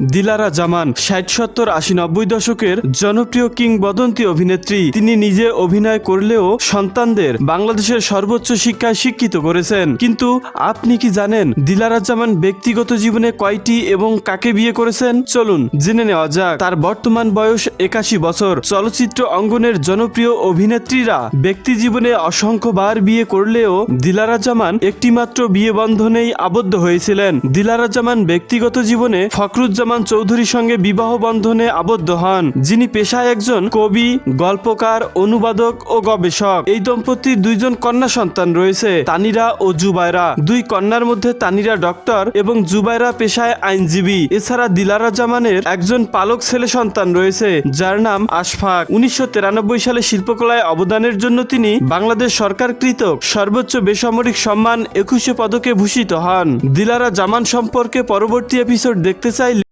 দিলারা জামান ষাট, সত্তর, আশি, নব্বই দশকের জনপ্রিয় কিংবদন্তি অভিনেত্রী। তিনি নিজে অভিনয় করলেও সন্তানদের বাংলাদেশের সর্বোচ্চ শিক্ষায় শিক্ষিত করেছেন। কিন্তু আপনি কি জানেন দিলারা জামান ব্যক্তিগত জীবনে কয়টি এবং কাকে বিয়ে করেছেন? চলুন জেনে নেওয়া যাক। তার বর্তমান বয়স একাশি বছর। চলচ্চিত্র অঙ্গনের জনপ্রিয় অভিনেত্রীরা ব্যক্তি জীবনে অসংখ্যবার বিয়ে করলেও দিলারা জামান একটিমাত্র বিয়ে বন্ধনেই আবদ্ধ হয়েছিলেন। দিলারা জামান ব্যক্তিগত জীবনে ফখরুজ্জামান চৌধুরীর সঙ্গে বিবাহ বন্ধনে আবদ্ধ হন, যিনি পেশায় একজন কবি, গল্পকার, অনুবাদক ও গবেষক। এই দম্পতির দুইজন কন্যা সন্তান রয়েছে, তানিরা ও জুবাইরা দুই কন্যার মধ্যে তানিরা ডক্টর এবং জুবাইরা পেশায় আইনজীবী। এছাড়া দিলারা জামানের একজন পালক ছেলে সন্তান রয়েছে, যার নাম আশফাক। উনিশশো তিরানব্বই সালে শিল্পকলায় অবদানের জন্য তিনি বাংলাদেশ সরকার সরকারকৃত সর্বোচ্চ বেসামরিক সম্মান একুশে পদকে ভূষিত হন। দিলারা জামান সম্পর্কে পরবর্তী এপিসোড দেখতে চাইলে